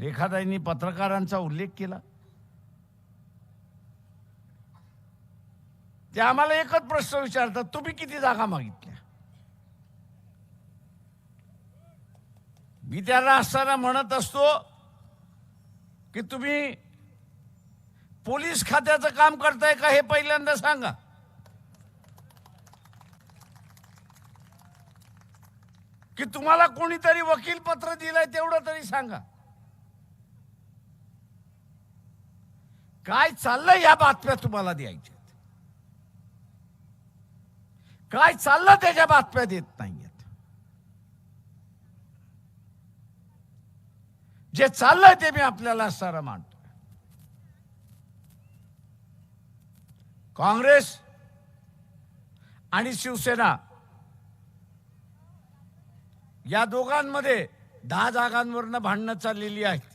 रेखाताईंनी पत्रकारांचा उल्लेख केला. ते आम्हाला एकच प्रश्न विचारतात तुम्ही किती जागा मागितल्या? मी त्यांना असताना म्हणत असतो की तुम्ही पोलीस खात्याचं काम करताय का हे पहिल्यांदा सांगा. की तुम्हाला कोणीतरी वकील पत्र दिलंय तेवढं तरी सांगा. काय चाललंय या बातम्या तुम्हाला द्यायच्या काय चाललं त्याच्या बातम्या देत नाहीयेत? जे चाललंय ते मी आपल्याला सारं मांडतो काँग्रेस आणि शिवसेना या दोघांमध्ये दहा जागांवरनं भांडणं चाललेली आहेत.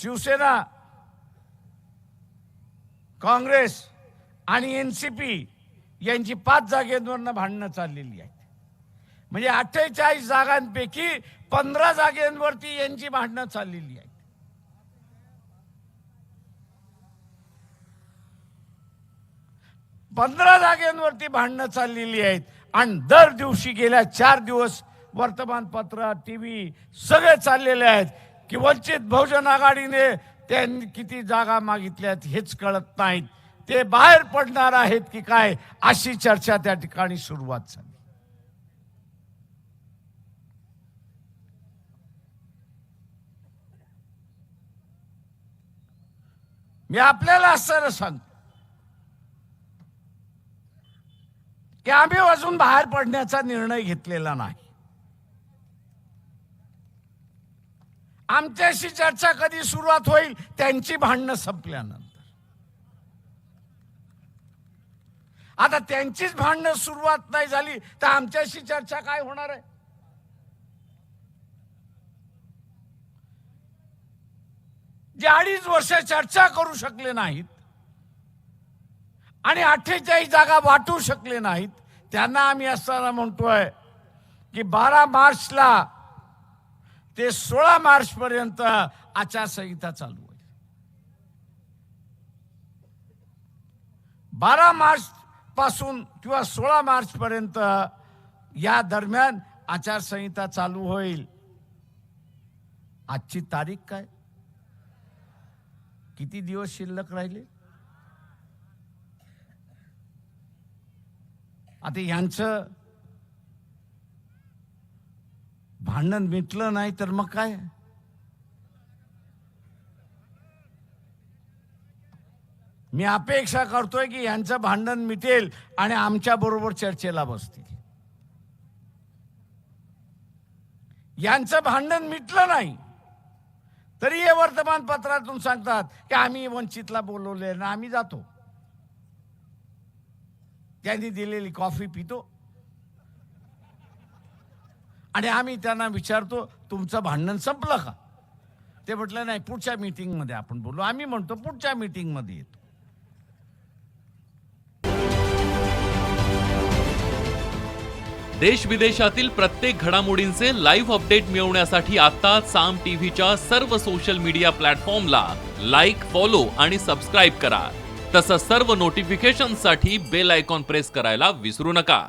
शिवसेना काँग्रेस आणि एन सी पी यांची पाच जागेवरनं भांडणं चाललेली आहेत. म्हणजे अठ्ठेचाळीस जागांपैकी पंधरा जागेवरती यांची भांडणं चाललेली आहेत. पंधरा जागेवरती भांडणं चाललेली आहेत आणि दर दिवशी गेल्या चार दिवस वर्तमानपत्र टी व्ही सगळे चाललेले आहेत. की वंचित बहुजन आघाडीने त्यांनी किती जागा मागितल्यात हेच कळत नाहीत. ते बाहेर पडणार आहेत की काय अशी चर्चा त्या ठिकाणी सुरुवात झाली. मी आपल्याला असं सांगतो की आम्ही अजून बाहेर पडण्याचा निर्णय घेतलेला नाही. आमच्याशी चर्चा कधी सुरुवात होईल त्यांची भांडणं संपल्यानंतर. आता त्यांचीच भांडणं सुरुवात नाही झाली तर आमच्याशी चर्चा काय होणार आहे? जे अडीच वर्ष चर्चा करू शकले नाहीत आणि अठ्ठेचाळीस जागा वाटू शकले नाहीत त्यांना आम्ही असताना म्हणतोय की बारा मार्चला ते सोळा मार्च पर्यंत आचारसंहिता चालू आहे बारा मार्च पासून किंवा सोळा मार्च पर्यंत या दरम्यान आचारसंहिता चालू होईल. आजची तारीख काय? किती दिवस शिल्लक राहिले? आता यांचं भांडण मिटलं नाही तर मग काय? मी अपेक्षा करतोय की यांचं भांडण मिटेल आणि आमच्या बरोबर चर्चेला बसतील. यांचं भांडण मिटलं नाही. तरी हे वर्तमानपत्रातून सांगतात की आम्ही वंचितला बोलवले ना आम्ही जातो. त्यांनी दिलेली कॉफी पितो. आणि आम्ही त्यांना विचारतो तुमचं भांडण संपलं का? ते म्हटलं नाही पुढच्या मीटिंगमध्ये आपण बोलू. आम्ही म्हणतो पुढच्या मीटिंगमध्ये येतो. देश विदेशातील प्रत्येक घडामोडींचे लाईव्ह अपडेट मिळवण्यासाठी आता साम टीव्हीच्या सर्व सोशल मीडिया प्लॅटफॉर्मला लाईक फॉलो आणि सबस्क्राईब करा. तसंच सर्व नोटिफिकेशनसाठी बेल आयकॉन प्रेस करायला विसरू नका.